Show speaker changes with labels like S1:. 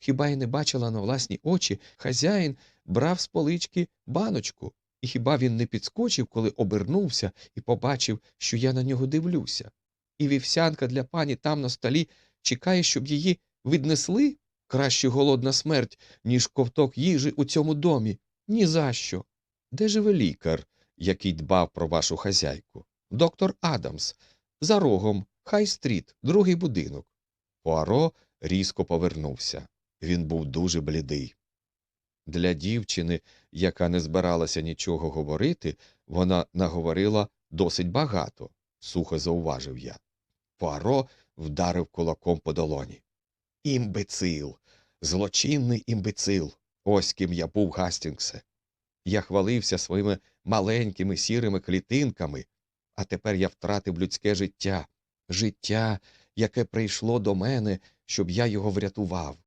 S1: Хіба я не бачила на власні очі, хазяїн брав з полички баночку, і хіба він не підскочив, коли обернувся і побачив, що я на нього дивлюся? І вівсянка для пані там на столі чекає, щоб її віднесли? Краще голодна смерть, ніж ковток їжі у цьому домі. Ні за що. Де живе лікар, який дбав про вашу хазяйку? Доктор Адамс. За рогом, Хай-стріт, другий будинок. Пуаро різко повернувся. Він був дуже блідий. Для дівчини, яка не збиралася нічого говорити, вона наговорила досить багато, сухо зауважив я. Пуаро вдарив кулаком по долоні. Імбецил, злочинний імбецил. Ось ким я був, Гастінгсе. Я хвалився своїми маленькими сірими клітинками, а тепер я втратив людське життя, життя, яке прийшло до мене, щоб я його врятував.